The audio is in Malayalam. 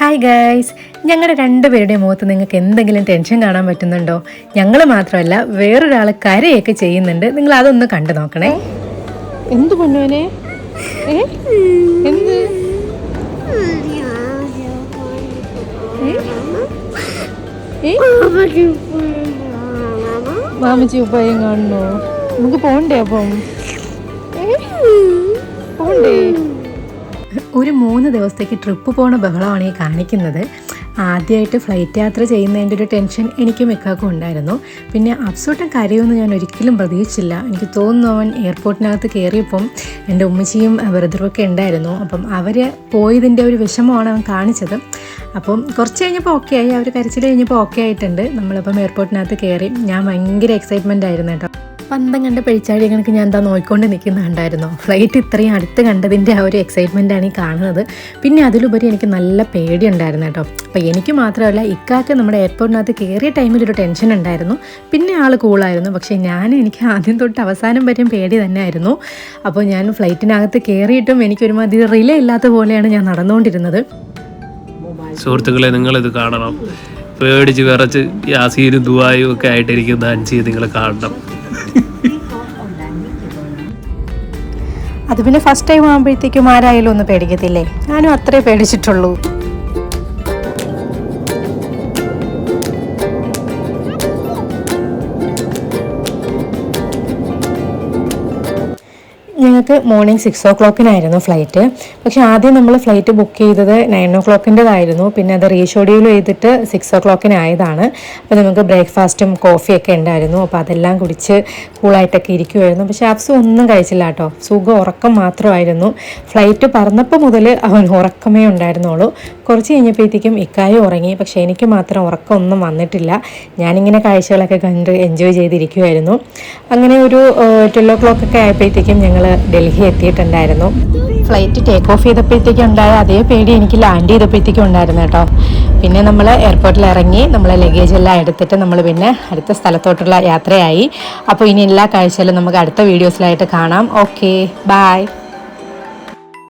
ഹായ് ഗൈസ് ഞങ്ങളുടെ രണ്ടുപേരുടെ മുഖത്ത് നിങ്ങൾക്ക് എന്തെങ്കിലും ടെൻഷൻ കാണാൻ പറ്റുന്നുണ്ടോ? ഞങ്ങൾ മാത്രമല്ല വേറൊരാൾ കരയൊക്കെ ചെയ്യുന്നുണ്ട്. നിങ്ങൾ അതൊന്ന് കണ്ടു നോക്കണേ. എന്ത് പൊന്നുവനെ? എന്ത്? മാമച്ചി ഉപ്പായും കാണണോ നമുക്ക് പോണ്ടേ അപ്പം? പോണ്ടേ? ഒരു മൂന്ന് ദിവസത്തേക്ക് ട്രിപ്പ് പോണ ബഹളമാണ് ഈ കാണിക്കുന്നത്. ആദ്യമായിട്ട് ഫ്ലൈറ്റ് യാത്ര ചെയ്യുന്നതിന്റെ ഒരു ടെൻഷൻ എനിക്ക് മിക്കാക്കും ഉണ്ടായിരുന്നു. പിന്നെ അപ്സോട്ടം കരയുമെന്ന് ഞാൻ ഒരിക്കലും പ്രതീക്ഷിച്ചില്ല. എനിക്ക് തോന്നുന്നു അവൻ എയർപോർട്ടിനകത്ത് കയറിയപ്പം എന്റെ ഉമ്മച്ചിയും ബ്രദറുമൊക്കെ ഉണ്ടായിരുന്നു. അപ്പം അവർ പോയതിന്റെ ഒരു വിഷമമാണ് അവൻ കാണിച്ചത്. അപ്പം കുറച്ച് കഴിഞ്ഞപ്പോൾ ഓക്കെ ആയി. അവർ കരച്ചിൽ കഴിഞ്ഞപ്പോൾ ഓക്കെ ആയിട്ടുണ്ട്. നമ്മളിപ്പം എയർപോർട്ടിനകത്ത് കയറി. ഞാൻ ഭയങ്കര എക്സൈറ്റ്മെന്റ് ആയിരുന്നു കേട്ടോ. പന്തം കണ്ട പെഴിച്ചാടി കണക്ക് ഞാൻ എന്താ നോക്കിക്കൊണ്ട് നിൽക്കുന്നുണ്ടായിരുന്നു? ഫ്ലൈറ്റ് ഇത്രയും അടുത്ത് കണ്ടതിന്റെ ആ ഒരു എക്സൈറ്റ്മെന്റ് ആണ് ഈ കാണുന്നത്. പിന്നെ അതിലുപരി എനിക്ക് നല്ല പേടി പേടിയുണ്ടായിരുന്നു കേട്ടോ. അപ്പോൾ എനിക്ക് മാത്രമല്ല ഇക്കാക്ക് നമ്മുടെ എയർപോർട്ടിനകത്ത് കയറിയ ടൈമിൽ ഒരു ടെൻഷൻ ഉണ്ടായിരുന്നു. പിന്നെ ആൾ കൂളായിരുന്നു പക്ഷേ ഞാൻ എനിക്ക് ആദ്യം തൊട്ട് അവസാനം വരെയും പേടി തന്നെ ആയിരുന്നു അപ്പോൾ ഞാൻ ഫ്ലൈറ്റിനകത്ത് കയറിയിട്ടും എനിക്കൊരുമാതിരി റിലേ ഇല്ലാത്ത പോലെയാണ് ഞാൻ നടന്നുകൊണ്ടിരുന്നത്. സുഹൃത്തുക്കളെ നിങ്ങളിത് കാണണം. പേടിച്ച് വിറച്ച് യാസീനും ദുബായും ഒക്കെ ആയിട്ടിരിക്കുന്ന അഞ്ചി നിങ്ങൾ കാണണം. അത് പിന്നെ ഫസ്റ്റ് ടൈം ആകുമ്പോഴത്തേക്കും ആരായാലും ഒന്ന് പേടിക്കത്തില്ലേ? ഞാനും അത്രേ പേടിച്ചിട്ടുള്ളൂ. ഞങ്ങൾക്ക് മോർണിംഗ് സിക്സ് ഓ ക്ലോക്കിനായിരുന്നു ഫ്ലൈറ്റ് പക്ഷേ ആദ്യം നമ്മൾ ഫ്ലൈറ്റ് ബുക്ക് ചെയ്തത് നയൻ ഓ ക്ലോക്കിന്റെതായിരുന്നു പിന്നെ അത് റീഷെഡ്യൂൾ ചെയ്തിട്ട് സിക്സ് ഓ ക്ലോക്കിനായതാണ് അപ്പോൾ നമുക്ക് ബ്രേക്ക്ഫാസ്റ്റും കോഫിയൊക്കെ ഉണ്ടായിരുന്നു. അപ്പോൾ അതെല്ലാം കുടിച്ച് കൂളായിട്ടൊക്കെ ഇരിക്കുമായിരുന്നു പക്ഷേ അഫ്സ് ഒന്നും കഴിച്ചില്ല കേട്ടോ. സുഖം ഉറക്കം മാത്രമായിരുന്നു. ഫ്ലൈറ്റ് പറന്നപ്പോൾ മുതൽ അവൻ ഉറക്കമേ ഉണ്ടായിരുന്നുള്ളൂ. കുറച്ച് കഴിഞ്ഞപ്പോഴത്തേക്കും ഇക്കായും ഉറങ്ങി. പക്ഷേ എനിക്ക് മാത്രം ഉറക്കമൊന്നും വന്നിട്ടില്ല. ഞാനിങ്ങനെ കാഴ്ചകളൊക്കെ കണ്ട് എൻജോയ് ചെയ്തിരിക്കുമായിരുന്നു അങ്ങനെ ഒരു ട്വൽവ് ഒ ക്ലോക്ക് ഒക്കെ ആയപ്പോഴത്തേക്കും ഞങ്ങൾ ഡൽഹി എത്തിയിട്ടുണ്ടായിരുന്നു. ഫ്ലൈറ്റ് ടേക്ക് ഓഫ് ചെയ്തപ്പോഴത്തേക്കും ഉണ്ടായ അതേ പേടി എനിക്ക് ലാൻഡ് ചെയ്തപ്പോഴത്തേക്കും ഉണ്ടായിരുന്നു കേട്ടോ. പിന്നെ നമ്മൾ എയർപോർട്ടിൽ ഇറങ്ങി നമ്മളെ ലഗേജ് എല്ലാം എടുത്തിട്ട് നമ്മൾ പിന്നെ അടുത്ത സ്ഥലത്തോട്ടുള്ള യാത്രയായി. അപ്പോൾ ഇനി എല്ലാ കാഴ്ചകളും നമുക്ക് അടുത്ത വീഡിയോസിലായിട്ട് കാണാം. Okay bye